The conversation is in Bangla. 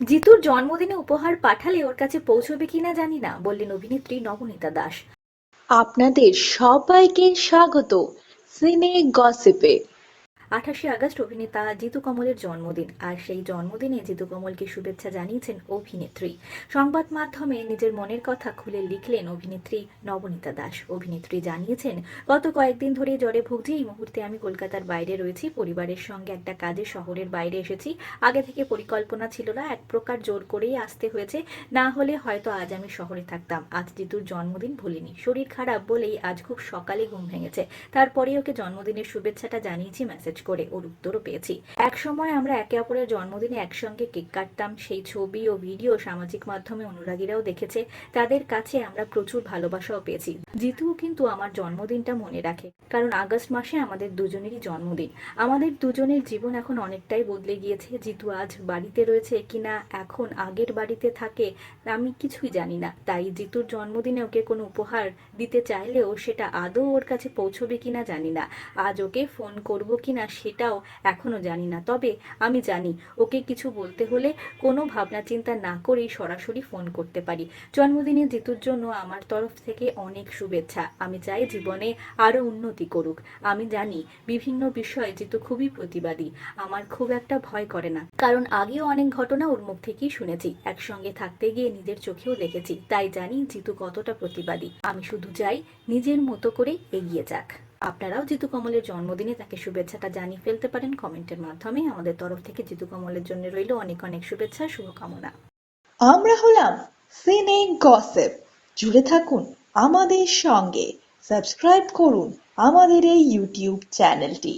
জিতুর জন্মদিনে উপহার পাঠালে ওর কাছে পৌঁছবে কিনা জানি না, বললেন অভিনেত্রী নবনীতা দাস। আপনাদের সবাইকে স্বাগত। সিনে গসিপে। আঠাশে আগস্ট অভিনেতা জিতু কমলের জন্মদিন, আর সেই জন্মদিনে জিতু কমলকে শুভেচ্ছা জানিয়েছেন অভিনেত্রী। সংবাদ মাধ্যমে নিজের মনের কথা খুলে লিখলেন অভিনেত্রী নবনীতা দাস। অভিনেত্রী জানিয়েছেন, গত কয়েকদিন ধরে জ্বরে ভুগছি, এই মুহূর্তে আমি কলকাতার বাইরে রয়েছি, পরিবারের সঙ্গে একটা কাজে শহরের বাইরে এসেছি। আগে থেকে পরিকল্পনা ছিল না, এক প্রকার জোর করেই আসতে হয়েছে। না হলে হয়তো আজ আমি শহরে থাকতাম। আজ জিতুর জন্মদিন ভুলিনি। শরীর খারাপ বলেই আজ খুব সকালে ঘুম ভেঙেছে। তারপরে ওকে জন্মদিনের শুভেচ্ছাটা জানিয়েছি মেসেজ করে ওর উত্তরও পেয়েছি। এক সময় আমরা একে অপরের জন্মদিনে একসঙ্গে কেক কাটতাম। সেই ছবি ও ভিডিও সামাজিক মাধ্যমে অনুরাগীরাও দেখেছে। তাদের কাছে আমরা প্রচুর ভালোবাসাও পেয়েছি। জিতুও কিন্তু আমার জন্মদিনটা মনে রাখে। কারণ আগস্ট মাসে আমাদের দুজনেরই জন্মদিন। আমাদের দুজনের জীবন এখন অনেকটাই বদলে গিয়েছে। জিতু আজ বাড়িতে রয়েছে কিনা, এখন আগের বাড়িতে থাকে, আমি কিছুই জানি না। তাই জিতুর জন্মদিনে ওকে কোনো উপহার দিতে চাইলেও সেটা আদৌ ওর কাছে পৌঁছবে কিনা জানি না। আজ ওকে ফোন করব কিনা সেটাও এখনও জানি না। তবে আমি জানি, ওকে কিছু বলতে হলে কোনো ভাবনা চিন্তা না করেই সরাসরি ফোন করতে পারি। জন্মদিনে জিতুর জন্য আমার তরফ থেকে অনেক শুভেচ্ছা। আমি চাই জীবনে আরও উন্নতি করুক। আমি জানি, বিভিন্ন বিষয়ে জিতু খুবই প্রতিবাদী। আমার খুব একটা ভয় করে না। কারণ আগেও অনেক ঘটনা ওর মুখ থেকেই শুনেছি। একসঙ্গে থাকতে গিয়ে নিজের চোখেও দেখেছি। তাই জানি জিতু কতটা প্রতিবাদী। আমি শুধু চাই নিজের মতো করে এগিয়ে যাক। আপনারাও জিতু কমলের জন্মদিনে তাকে শুভেচ্ছাটা জানিয়ে ফেলতে পারেন কমেন্টের মাধ্যমে। আমাদের তরফ থেকে জিতু কমলের জন্য রইল অনেক অনেক শুভেচ্ছা, শুভকামনা। আমরা হলাম সিনে গসেপ। জুড়ে থাকুন আমাদের সঙ্গে। সাবস্ক্রাইব করুন আমাদের এই ইউটিউব চ্যানেলটি।